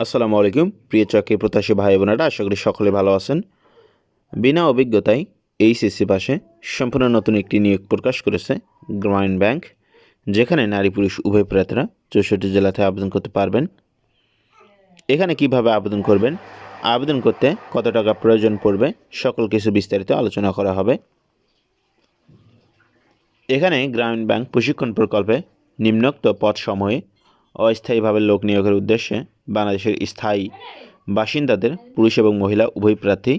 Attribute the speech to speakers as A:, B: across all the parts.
A: আসসালামু আলাইকুম, প্রিয় চাকরি প্রত্যাশী ভাই বোনেরা, আশা করি সকলে ভালো আছেন। বিনা অভিজ্ঞতায় এইচএসসি পাশে সম্পূর্ণ নতুন একটি নিয়োগ প্রকাশ করেছে গ্রামীণ ব্যাংক, যেখানে নারী পুরুষ উভয় প্রার্থীরা চৌষট্টি জেলাতে আবেদন করতে পারবেন। এখানে কীভাবে আবেদন করবেন, আবেদন করতে কত টাকা প্রয়োজন পড়বে, সকল কিছু বিস্তারিত আলোচনা করা হবে। এখানে গ্রামীণ ব্যাংক প্রশিক্ষণ প্রকল্পে নিম্নোক্ত সময়ে অস্থায়ীভাবে লোক নিয়োগের উদ্দেশ্যে বাংলাদেশের স্থায়ী বাসিন্দাদের পুরুষ এবং মহিলা উভয় প্রার্থী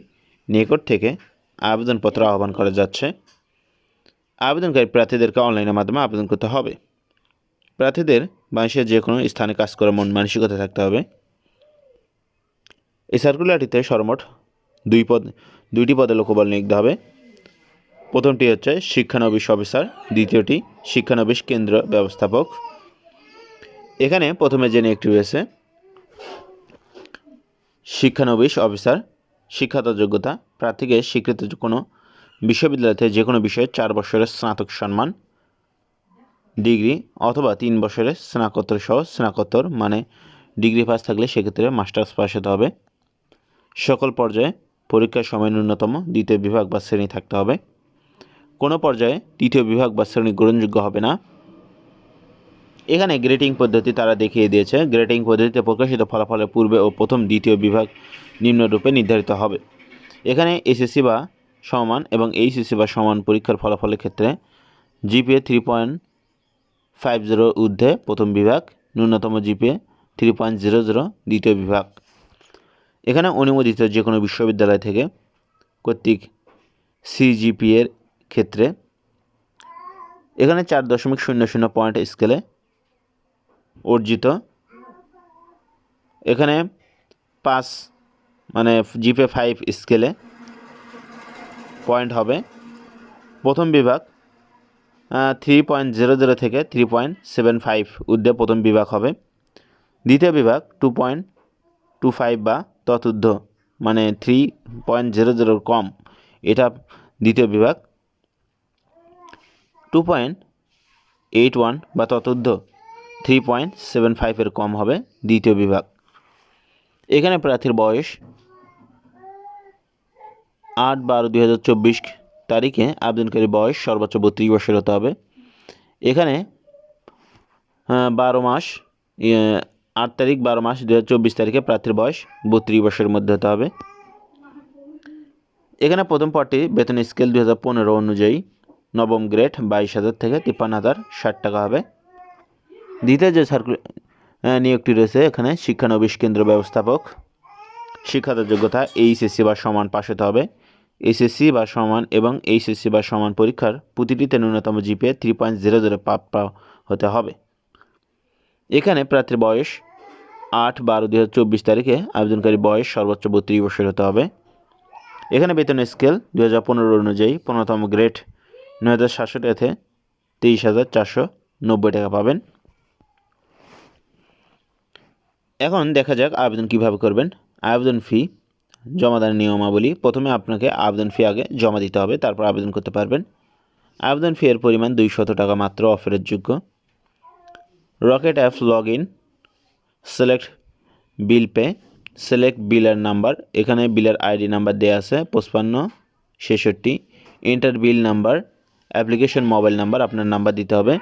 A: নিকট থেকে আবেদনপত্র আহ্বান করা যাচ্ছে। আবেদনকারী প্রার্থীদেরকে অনলাইনের মাধ্যমে আবেদন করতে হবে। প্রার্থীদের বাংলাদেশের যে কোনো স্থানে কাজ করার মন মানসিকতা থাকতে হবে। এই সার্কুলারটিতে সর্বমোট দুই পদ, দুইটি পদে লোকবল নিয়োগ হবে। প্রথমটি হচ্ছে শিক্ষানবিশ অফিসার, দ্বিতীয়টি শিক্ষানবিশ কেন্দ্র ব্যবস্থাপক। এখানে প্রথমে যে নিয়োগটি রয়েছে শিক্ষানবিশ অফিসার, শিক্ষাগত যোগ্যতা, প্রার্থীকে স্বীকৃত কোনো বিশ্ববিদ্যালয়তে যে কোনো বিষয়ে চার বছরের স্নাতক সম্মান, ডিগ্রি অথবা তিন বছরের স্নাতকোত্তর সহ স্নাতকোত্তর মানে ডিগ্রি পাস থাকলে সেক্ষেত্রে মাস্টার্স পাস হতে হবে। সকল পর্যায়ে পরীক্ষার সময় ন্যূনতম দ্বিতীয় বিভাগ বা শ্রেণি থাকতে হবে। কোনো পর্যায়ে তৃতীয় বিভাগ বা শ্রেণি গ্রহণযোগ্য হবে না। এখানে গ্রেটিং পদ্ধতি তারা দেখিয়ে দিয়েছে। গ্রেটিং পদ্ধতিতে প্রকাশিত ফলাফলের পূর্বে ও প্রথম দ্বিতীয় বিভাগ নিম্নরূপে নির্ধারিত হবে। এখানে এসএসসি বা সমান এবং এইচএসসি বা সমান পরীক্ষার ফলাফলের ক্ষেত্রে GPA three point five zero ঊর্ধ্বে প্রথম বিভাগ, ন্যূনতম GPA three point zero zero দ্বিতীয় বিভাগ। এখানে অনুমোদিত যে কোনো বিশ্ববিদ্যালয় থেকে কর্তৃক সিজিপিএর ক্ষেত্রে এখানে চার দশমিক শূন্য শূন্য পয়েন্ট স্কেলে অর্জিত। এখানে পাঁচ মানে জিপে ফাইভ স্কেলে পয়েন্ট হবে। প্রথম বিভাগ থ্রি পয়েন্ট জিরো জিরো থেকে থ্রি পয়েন্ট সেভেন ফাইভ ঊর্ধ্বে প্রথম বিভাগ হবে। দ্বিতীয় বিভাগ টু পয়েন্ট টু ফাইভ বা ততুর্ধ্ব মানে থ্রি পয়েন্ট জিরো জিরোর কম, এটা দ্বিতীয় বিভাগ। টু পয়েন্ট এইট ওয়ান বা ততুর্ধ্ব থ্রি পয়েন্ট সেভেন ফাইভের কম হবে দ্বিতীয় বিভাগ। এখানে প্রার্থীর বয়স আট বারো দুই হাজার চব্বিশ তারিখে আবেদনকারী বয়স সর্বোচ্চ বত্রিশ বছর হতে হবে। এখানে বারো মাস ইয়ে, আট তারিখ বারো মাস দু চব্বিশ তারিখে প্রার্থীর বয়স বত্রিশ বছরের মধ্যে হতে হবে। এখানে প্রথম পদটি বেতন স্কেল দু হাজার পনেরো অনুযায়ী নবম গ্রেড বাইশ হাজার থেকে তিপ্পান্ন হাজার ষাট টাকা হবে। দ্বিতীয় যে সার্কুল নিয়োগটি রয়েছে, এখানে শিক্ষানবিশ কেন্দ্র ব্যবস্থাপক শিক্ষাগত যোগ্যতা এইচএসসি বা সমান পাশ হতে হবে। এসএসসি বা সমান এবং এইচএসসি বা সমান পরীক্ষার প্রতিটিতে ন্যূনতম GPA three point zero zero হতে হবে। এখানে প্রার্থীর বয়স আট বারো দু চব্বিশ তারিখে আবেদনকারী বয়স সর্বোচ্চ বত্রিশ বছর হতে হবে। এখানে বেতন স্কেল দু হাজার পনেরো অনুযায়ী পনেরোতম গ্রেড নয় হাজার সাতশো তেইশ হাজার চারশো নব্বই টাকা পাবেন। এখন দেখা যাক আবেদন কীভাবে করবেন। আবেদন ফি জমাদানের নিয়মাবলী। প্রথমে আপনাকে আবেদন ফি আগে জমা দিতে হবে, তারপর আবেদন করতে পারবেন। আবেদন ফি এর পরিমাণ দুইশত টাকা মাত্র অফারের যোগ্য। Rocket app log in select bill pay select বিলের নাম্বার এখানে বিলের আইডি নাম্বার দেওয়া আছে, পঁচপান্ন, ছেষট্টি। Enter bill number application mobile number আপনার নাম্বার দিতে হবে।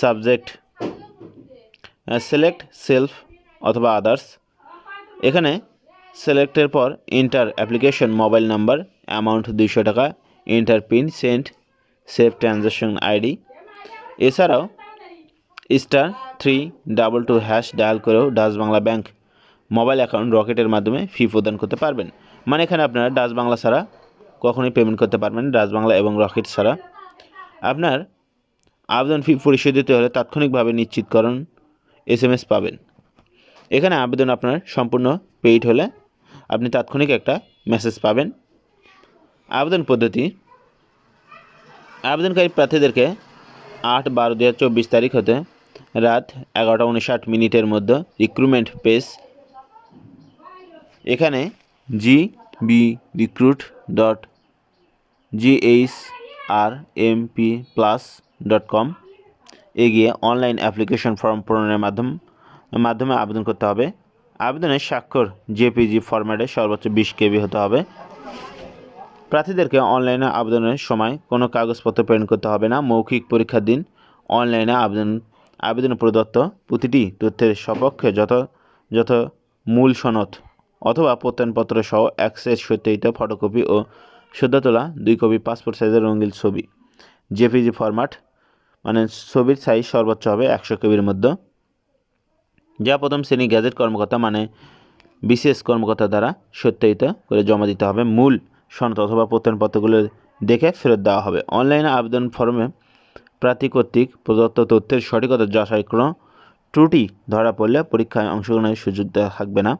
A: সাবজেক্ট সিলেক্ট সেলফ অথবা আদার্স এখানে সিলেক্টের পর enter application mobile number amount দুইশো টাকা enter PIN sent save transaction ID এছাড়াও star three double two hash dial করেও Dutch Bangla bank mobile account রকেটের মাধ্যমে ফি প্রদান করতে পারবেন। মানে এখানে আপনারা ডাচ বাংলা ছাড়া কখনোই পেমেন্ট করতে পারবেন ডাচ বাংলা এবং রকেট ছাড়া। আপনার আবেদন ফি পরিশোধ দিতে হলে তাৎক্ষণিকভাবে নিশ্চিতকরণ এস এম এস পাবেন। এখানে আবেদন আপনার সম্পূর্ণ পেইড হলে আপনি তাৎক্ষণিক একটা মেসেজ পাবেন। আবেদন পদ্ধতি। আবেদনকারী প্রার্থীদেরকে আট বারো দু চব্বিশ তারিখ হতে রাত এগারোটা উনষাট মিনিটের মধ্যে রিক্রুটমেন্ট পেজ এখানে G B recruit dot GH R M P plus dot com এগিয়ে অনলাইন অ্যাপ্লিকেশন ফর্ম পূরণের মাধ্যম মাধ্যমে আবেদন করতে হবে। আবেদনের স্বাক্ষর জেপিজি ফরম্যাটে সর্বোচ্চ বিশ কেবি হতে হবে। প্রার্থীদেরকে অনলাইনে আবেদনের সময় কোনো কাগজপত্র প্রেরণ করতে হবে না। মৌখিক পরীক্ষার দিন অনলাইনে আবেদন আবেদন প্রদত্ত প্রতিটি তথ্যের সপক্ষে যত যত মূল সনদ অথবা প্রত্যয়নপত্র সহ অ্যাক্সেস সত্যায়িত ফটোকপি ও সদ্য তোলা দুই কপি পাসপোর্ট সাইজের রঙিন ছবি। জেপিজি ফরম্যাট মানে ছবির সাইজ সর্বোচ্চ হবে একশো কেবির মধ্যে। যা প্রথম শ্রেণি গ্যাজেট কর্মকর্তা মানে বিশেষ কর্মকর্তা দ্বারা সত্যায়িত করে জমা দিতে হবে। মূল সনদ অথবা প্রত্যয়নপত্রগুলো দেখে ফেরত দেওয়া হবে। অনলাইনে আবেদন ফর্মে প্রার্থী কর্তৃক প্রদত্ত তথ্যের সঠিকতা কোনো ত্রুটি ধরা পড়লে পরীক্ষায় অংশগ্রহণের সুযোগ দেওয়া থাকবে না।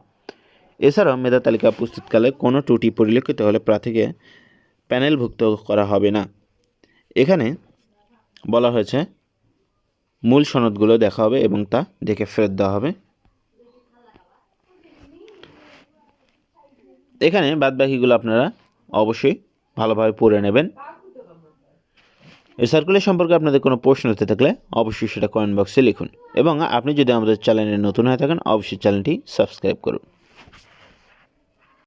A: এছাড়াও মেধা তালিকা প্রস্তুতকালে কোনো ত্রুটি পরিলক্ষিত হলে প্রার্থীকে প্যানেলভুক্ত করা হবে না। এখানে বলা হয়েছে মূল সনদগুলো দেখা হবে এবং তা দেখে ফেরত দেওয়া হবে। এখানে বাদবাকিগুলো আপনারা অবশ্যই ভালোভাবে পড়ে নেবেন। এই সার্কুলার সম্পর্কে আপনাদের কোনো প্রশ্ন হতে থাকলে অবশ্যই সেটা কমেন্ট বক্সে লিখুন। এবং আপনি যদি আমাদের চ্যানেলে নতুন হয়ে থাকেন, অবশ্যই চ্যানেলটি সাবস্ক্রাইব করুন।